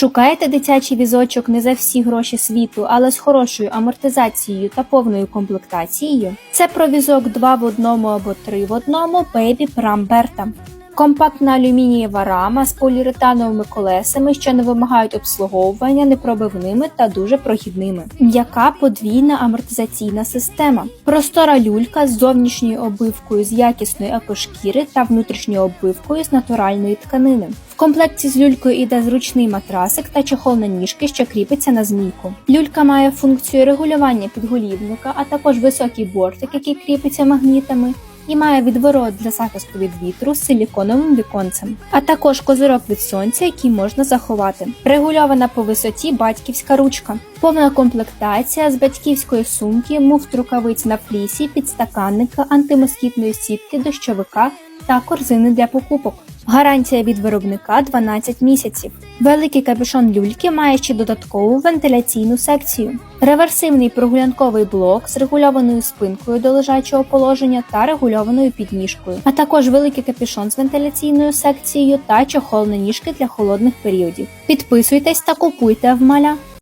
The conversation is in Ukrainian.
Шукаєте дитячий візочок не за всі гроші світу, але з хорошою амортизацією та повною комплектацією? Це про візок 2 в одному або 3 в одному Baby Berta. Компактна алюмінієва рама з поліуретановими колесами, що не вимагають обслуговування непробивними та дуже прохідними. М'яка подвійна амортизаційна система. Простора люлька з зовнішньою оббивкою з якісної екошкіри та внутрішньою оббивкою з натуральної тканини. В комплекті з люлькою йде зручний матрасик та чохол на ніжки, що кріпиться на змійку. Люлька має функцію регулювання підголівника, а також високий бортик, який кріпиться магнітами. І має відворот для захисту від вітру з силіконовим віконцем, а також козирок від сонця, який можна заховати. Регульована по висоті батьківська ручка, повна комплектація з батьківської сумки, муфт рукавиць на флісі, підстаканника, антимоскітної сітки, дощовика та корзини для покупок. Гарантія від виробника 12 місяців. Великий капюшон люльки має ще додаткову вентиляційну секцію. Реверсивний прогулянковий блок з регульованою спинкою до лежачого положення та регульованою підніжкою, а також великий капюшон з вентиляційною секцією та чохол на ніжки для холодних періодів. Підписуйтесь та купуйте в маля.